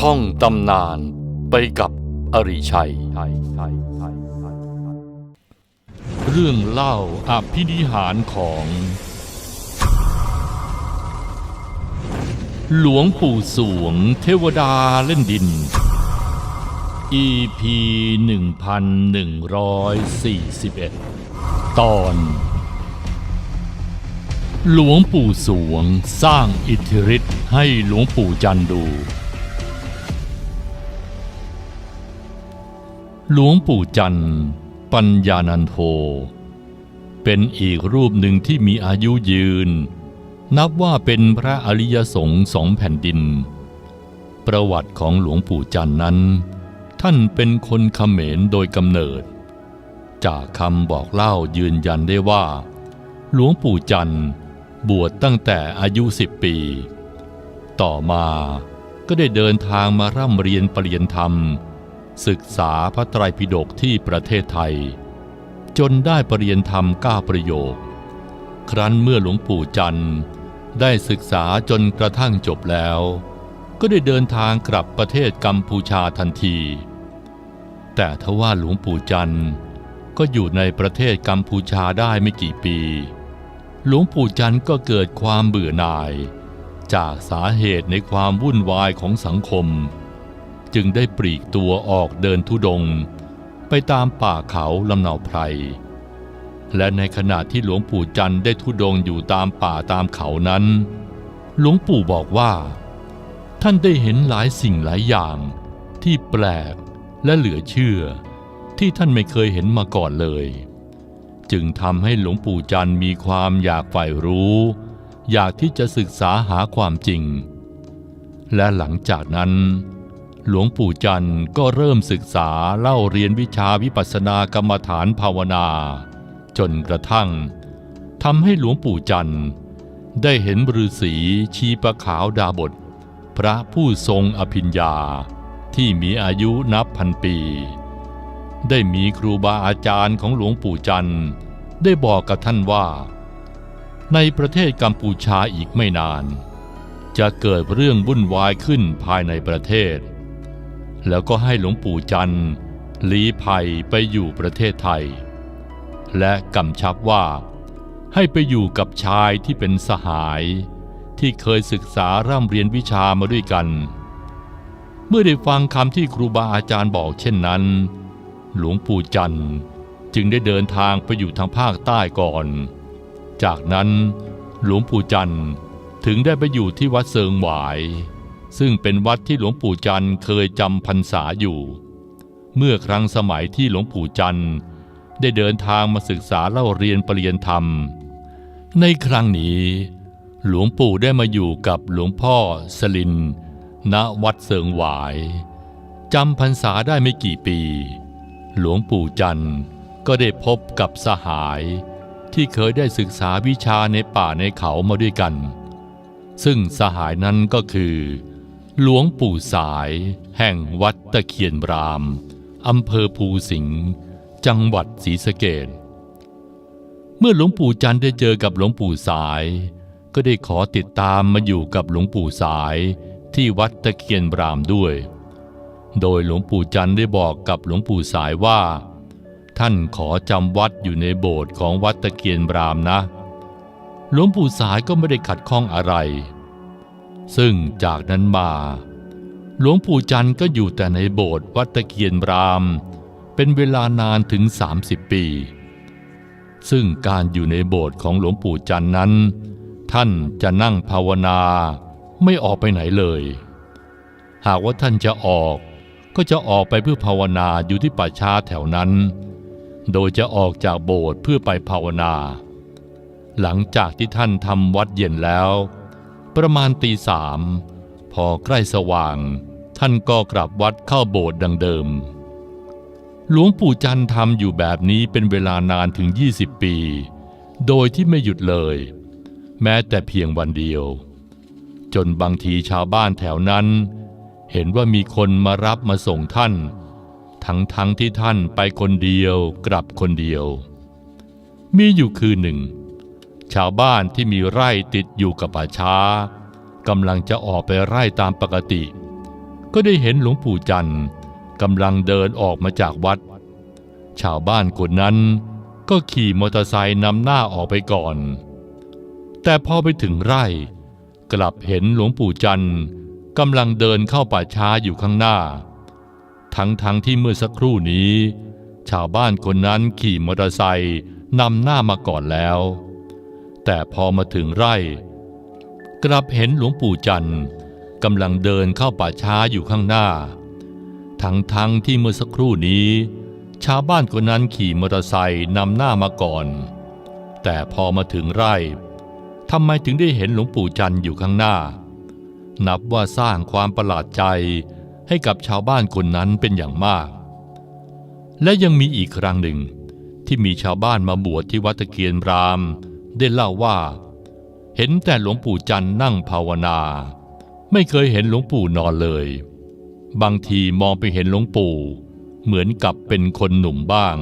ท่องตำนานไปกับอริชัย เรื่องเล่าอภินิหารของ หลวงปู่สวงเทวดาเล่นดิน EP 1141 ตอน หลวงปู่สวงสร้างอิทธิฤทธิ์ให้หลวงปู่จันดู หลวงปู่จันทร์ ปัญญานันโท เป็นอีกรูปหนึ่งที่มีอายุยืน นับว่าเป็นพระอริยสงฆ์สองแผ่นดิน ประวัติของหลวงปู่จันทร์นั้น ท่านเป็นคนเขมรโดยกำเนิด จากคำบอกเล่ายืนยันได้ว่า หลวงปู่จันทร์บวชตั้งแต่อายุสิบปี ต่อมาก็ได้เดินทางมาร่ำเรียนปรริยนธรรม ศึกษาพระไตรปิฎกที่ประเทศไทย จนได้ปรริยนธรรมก้าประโยค ครั้นเมื่อหลวงปู่จันทร์ได้ศึกษาจนกระทั่งจบแล้ว ก็ได้เดินทางกลับประเทศกัมพูชาทันที แต่ทว่าหลวงปู่จันทร์ก็อยู่ในประเทศกัมพูชาได้ไม่กี่ปี หลวงปู่จันทร์ก็เกิดความเบื่อหน่าย จากสาเหตุในความวุ่นวายของสังคม จึงได้ปลีกตัวออกเดินทุดง ไปตามป่าเขาลำเนาไพร และในขณะที่หลวงปู่จันได้ทุดงอยู่ตามป่าตามเขานั้น หลวงปู่บอกว่า ท่านได้เห็นหลายสิ่งหลายอย่าง ที่แปลกและเหลือเชื่อ ที่ท่านไม่เคยเห็นมาก่อนเลย จึงทำให้หลวงปู่จันมีความอยากใฝ่รู้ อยากที่จะศึกษาหาความจริง และหลังจากนั้น หลวงปู่จันทร์ก็เริ่มศึกษาเล่าเรียนวิชาวิปัสสนากรรมฐานภาวนา จนกระทั่งทำให้หลวงปู่จันทร์ ได้เห็นฤาษีชีประขาวดาบท พระผู้ทรงอภิญญาที่มีอายุนับพันปี ได้มีครูบาอาจารย์ของหลวงปู่จันทร์ ได้บอกกับท่านว่า ในประเทศกัมพูชาอีกไม่นาน จะเกิดเรื่องวุ่นวายขึ้นภายในประเทศ แล้วก็ให้หลวงปู่จันทร์ลี้ภัยไปอยู่ประเทศไทย และกำชับว่า ให้ไปอยู่กับชายที่เป็นสหาย ที่เคยศึกษาร่ำเรียนวิชามาด้วยกัน เมื่อได้ฟังคำที่ครูบาอาจารย์บอกเช่นนั้น หลวงปู่จันทร์จึงได้เดินทางไปอยู่ทางภาคใต้ก่อน จากนั้นหลวงปู่จันทร์ถึงได้ไปอยู่ที่วัดเซิงหวาย ซึ่งเป็นวัดที่หลวงปู่จันทร์เคยจำพรรษาอยู่ เมื่อครั้งสมัยที่หลวงปู่จันทร์ได้เดินทางมาศึกษาเล่าเรียนปรริยนธรรม ในครั้งนี้ หลวงปู่ได้มาอยู่กับหลวงพ่อสลิน ณวัดเสิงหวายจำพรรษาได้ไม่กี่ปี หลวงปู่จันทร์ก็ได้พบกับสหายที่เคยได้ศึกษาวิชาในป่าในเขามาด้วยกัน ซึ่งสหายนั้นก็คือ หลวงปู่สาย แห่งวัดตะเคียนรามอำเภอภูสิงห์จังหวัดศรีสะเกษเมื่อหลวงปู่จันได้เจอกับหลวงปู่สาย ก็ได้ขอติดตามมาอยู่กับหลวงปู่สายที่วัดตะเคียนรามด้วย โดยหลวงปู่จันได้บอกกับหลวงปู่สายว่า ท่านขอจำวัดอยู่ในโบสถ์ของวัดตะเคียนรามนะ หลวงปู่สายก็ไม่ได้ขัดข้องอะไร ซึ่งจากนั้นมา หลวงปู่จันทร์ก็อยู่แต่ในโบสถ์วัดตะเคียนราม เป็นเวลานานถึง 30 ปี ซึ่งการอยู่ในโบสถ์ของหลวงปู่จันทร์นั้น ท่านจะนั่งภาวนาไม่ออกไปไหนเลย หากว่าท่านจะออกก็จะออกไปเพื่อภาวนาอยู่ที่ป่าช้าแถวนั้น โดยจะออกจากโบสถ์เพื่อไปภาวนา หลังจากที่ท่านทำวัดเย็นแล้ว ประมาณตีสามพอใกล้สว่าง ท่านก็กลับวัดเข้าโบสถ์ดังเดิม หลวงปู่จันทร์ทำอยู่แบบนี้เป็นเวลานานถึง 20 ปี โดยที่ไม่หยุดเลย แม้แต่เพียงวันเดียว จนบางทีชาวบ้านแถวนั้น เห็นว่ามีคนมารับมาส่งท่าน ทั้งทั้งที่ท่านไปคนเดียวกลับคนเดียว มีอยู่คืนหนึ่ง ชาวบ้านที่มีไร่ติดอยู่กับป่าช้ากำลังจะออกไปไร่ตามปกติ ก็ได้เห็นหลวงปู่จันทร์กำลังเดินออกมาจากวัด ชาวบ้านคนนั้นก็ขี่มอเตอร์ไซค์นำหน้าออกไปก่อน แต่พอไปถึงไร่ กลับเห็นหลวงปู่จันทร์กำลังเดินเข้าป่าช้าอยู่ข้างหน้า ทั้งทั้งที่เมื่อสักครู่นี้ ชาวบ้านคนนั้นขี่มอเตอร์ไซค์นำหน้ามาก่อนแล้ว แต่พอมาถึงไร่ กลับเห็นหลวงปู่จันทร์กำลังเดินเข้าป่าช้าอยู่ข้างหน้า ทั้งทั้งที่เมื่อสักครู่นี้ ชาวบ้านคนนั้นขี่มอเตอร์ไซค์นำหน้ามาก่อน แต่พอมาถึงไร่ทำไมถึงได้เห็นหลวงปู่จันทร์อยู่ข้างหน้า นับว่าสร้างความประหลาดใจให้กับชาวบ้านคนนั้นเป็นอย่างมาก และยังมีอีกครั้งหนึ่งที่มีชาวบ้านมาบวชที่วัดตะเคียนราม ได้เล่าว่า เห็นแต่หลวงปู่จันนั่งภาวนา ไม่เคยเห็นหลวงปู่นอนเลย บางทีมองไปเห็นหลวงปู่ เหมือนกับเป็นคนหนุ่มบ้าง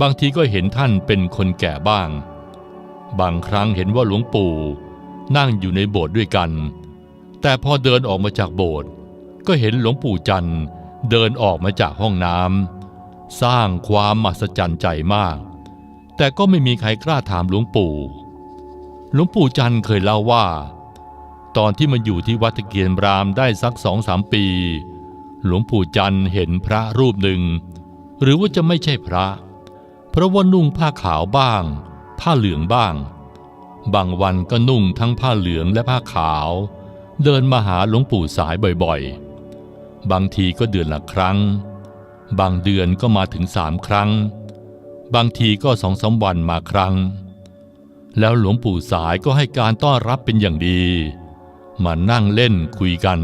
บางทีก็เห็นท่านเป็นคนแก่บ้าง บางครั้งเห็นว่าหลวงปู่นั่งอยู่ในโบสถ์ด้วยกัน แต่พอเดินออกมาจากโบสถ์ก็เห็นหลวงปู่จันเดินออกมาจากห้องน้ำสร้างความมหัศจรรย์ใจมาก แต่ก็ไม่มีใครกล้าถามหลวงปู่ หลวงปู่จันเคยเล่าว่า ตอนที่มาอยู่ที่วัดตะเกียนรามได้สักสองสามปี หลวงปู่จันเห็นพระรูปหนึ่ง หรือว่าจะไม่ใช่พระ เพราะว่านุ่งผ้าขาวบ้าง ผ้าเหลืองบ้าง บางวันก็นุ่งทั้งผ้าเหลืองและผ้าขาว เดินมาหาหลวงปู่สายบ่อยๆ บางทีก็เดือนละครั้ง บางเดือนก็มาถึงสามครั้ง บางทีก็สองสามวันมาครั้ง แล้วหลวงปู่สายก็ให้การต้อนรับเป็นอย่างดี มานั่งเล่นคุยกัน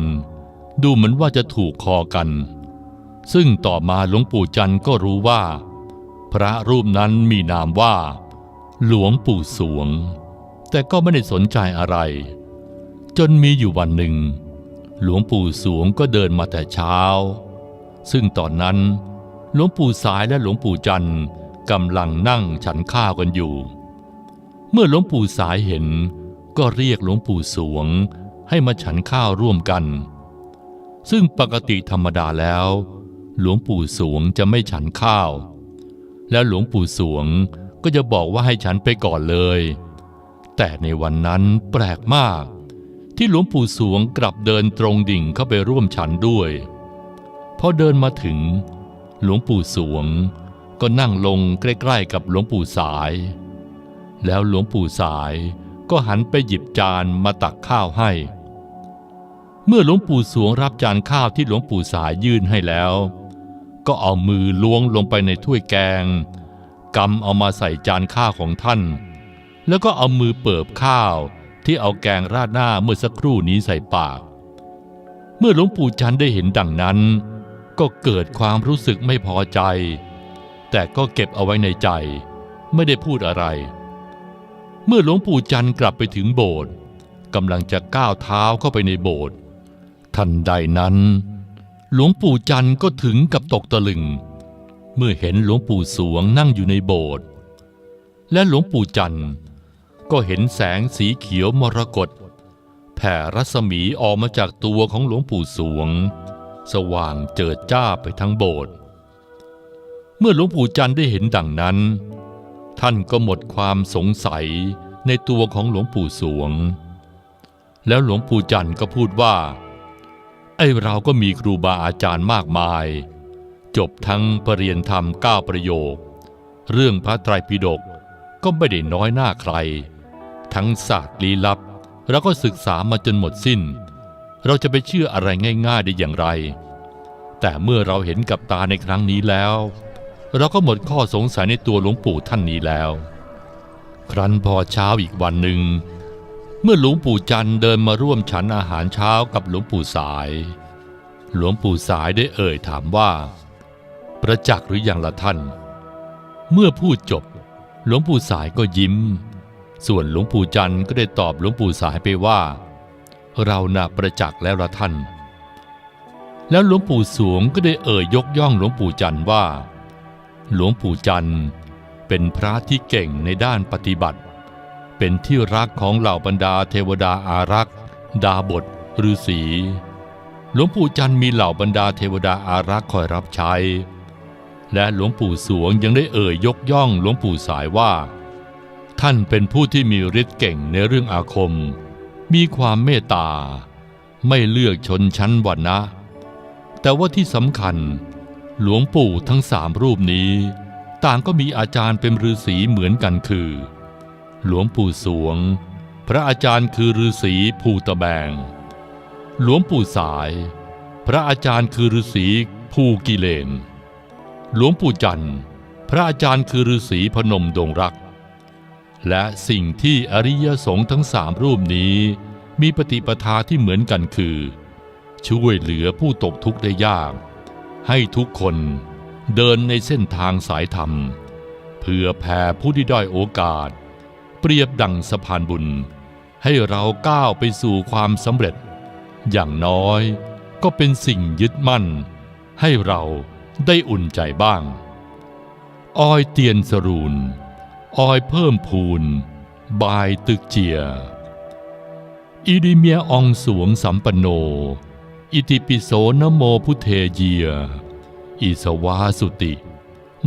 ดูเหมือนว่าจะถูกคอกัน ซึ่งต่อมาหลวงปู่จันทร์ก็รู้ว่า พระรูปนั้นมีนามว่า หลวงปู่สวง แต่ก็ไม่ได้สนใจอะไร จนมีอยู่วันหนึ่ง หลวงปู่สวงก็เดินมาแต่เช้า ซึ่งตอนนั้นหลวงปู่สายและหลวงปู่จันทร์ กำลังนั่งฉันข้าวกันอยู่ เมื่อหลวงปู่สายเห็น ก็เรียกหลวงปู่สวงให้มาฉันข้าวร่วมกัน ซึ่งปกติธรรมดาแล้ว หลวงปู่สวงจะไม่ฉันข้าว แล้วหลวงปู่สวงก็จะบอกว่าให้ฉันไปก่อนเลย แต่ในวันนั้นแปลกมาก ที่หลวงปู่สวงกลับเดินตรงดิ่งเข้าไปร่วมฉันด้วยพอเดินมาถึง หลวงปู่สวง ก็นั่งลงใกล้ๆกับหลวงปู่สาย แล้วหลวงปู่สายก็หันไปหยิบจานมาตักข้าวให้ เมื่อหลวงปู่สวงรับจานข้าวที่หลวงปู่สายยื่นให้แล้ว ก็เอามือล้วงลงไปในถ้วยแกงกำเอามาใส่จานข้าวของท่าน แล้วก็เอามือเปิบข้าวที่เอาแกงราดหน้าเมื่อสักครู่นี้ใส่ปาก เมื่อหลวงปู่จันได้เห็นดังนั้น ก็เกิดความรู้สึกไม่พอใจ แต่ก็เก็บเอาไว้ในใจ ไม่ได้พูดอะไร เมื่อหลวงปู่จันทร์กลับไปถึงโบสถ์กำลังจะก้าวเท้าเข้าไปในโบสถ์ทันใดนั้น หลวงปู่จันทร์ก็ถึงกับตกตะลึง เมื่อเห็นหลวงปู่สวงนั่งอยู่ในโบสถ์และหลวงปู่จันทร์ก็เห็นแสงสีเขียวมรกตแผ่รัศมีออกมาจากตัวของหลวงปู่สวง สว่างเจิดจ้าไปทั้งโบสถ์ เมื่อหลวงปู่จันได้เห็นดังนั้น ท่านก็หมดความสงสัยในตัวของหลวงปู่สวง แล้วหลวงปู่จันก็พูดว่า ไอ้เราก็มีครูบาอาจารย์มากมาย จบทั้งปรริยนธรรมเก้าประโยค เรื่องพระไตรปิฎกก็ไม่ได้น้อยหน้าใคร ทั้งศาสตร์ลี้ลับเราก็ศึกษามาจนหมดสิ้น เราจะไปเชื่ออะไรง่าย ๆได้อย่างไร แต่เมื่อเราเห็นกับตาในครั้งนี้แล้ว เราก็หมดข้อสงสัยในตัวหลวงปู่ท่านนี้แล้ว ครั้นพอเช้าอีกวันหนึ่ง เมื่อหลวงปู่จันเดินมาร่วมฉันอาหารเช้ากับหลวงปู่สาย หลวงปู่สายได้เอ่ยถามว่า ประจักษ์หรือยังละท่าน เมื่อพูดจบ หลวงปู่สายก็ยิ้ม ส่วนหลวงปู่จันก็ได้ตอบหลวงปู่สายไปว่า เราน่ะประจักษ์แล้วละท่าน แล้วหลวงปู่สวงก็ได้เอ่ยยกย่องหลวงปู่จันว่า หลวงปู่จันทร์ เป็นพระที่เก่งในด้านปฏิบัติ เป็นที่รักของเหล่าบรรดาเทวดาอารักษ์ ดาบทฤาษีหลวงปู่จันทร์มีเหล่าบรรดาเทวดาอารักษ์คอยรับใช้ และหลวงปู่สวงยังได้เอ่ยยกย่องหลวงปู่สายว่า ท่านเป็นผู้ที่มีฤทธิ์เก่งในเรื่องอาคม มีความเมตตา ไม่เลือกชนชั้นวรรณะ แต่ว่าที่สำคัญ หลวงปู่ทั้งสามรูปนี้ ต่างก็มีอาจารย์เป็นฤาษีเหมือนกันคือ หลวงปู่สวง พระอาจารย์คือฤาษีภูตะแบง หลวงปู่สาย พระอาจารย์คือฤาษีภูกิเลน หลวงปู่จันทร์ พระอาจารย์คือฤาษีพนมดงรัก และสิ่งที่อริยสงฆ์ทั้งสามรูปนี้ มีปฏิปทาที่เหมือนกันคือ ช่วยเหลือผู้ตกทุกข์ได้ยาก ให้ทุกคนเดินในเส้นทางสายธรรม เพื่อแผ่ผู้ที่ด้อยโอกาส เปรียบดังสะพานบุญ ให้เราก้าวไปสู่ความสำเร็จ อย่างน้อยก็เป็นสิ่งยึดมั่น ให้เราได้อุ่นใจบ้าง ออยเตียนสรูนออยเพิ่มพูน บายตึกเจีย อิริเมียอองสวงสัมปโน อิติปิโสนโมพุเทเยีย อิสวาสุติ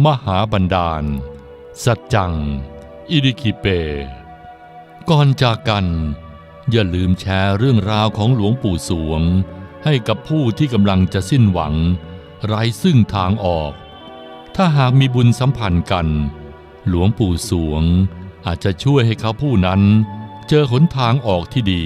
มหาบันดาล สัจจัง อิริคิเป ก่อนจากกัน อย่าลืมแชร์เรื่องราวของหลวงปู่สวง ให้กับผู้ที่กำลังจะสิ้นหวัง ไร้ซึ่งทางออก ถ้าหากมีบุญสัมพันธ์กัน หลวงปู่สวงอาจจะช่วยให้เขาผู้นั้น เจอหนทางออกที่ดี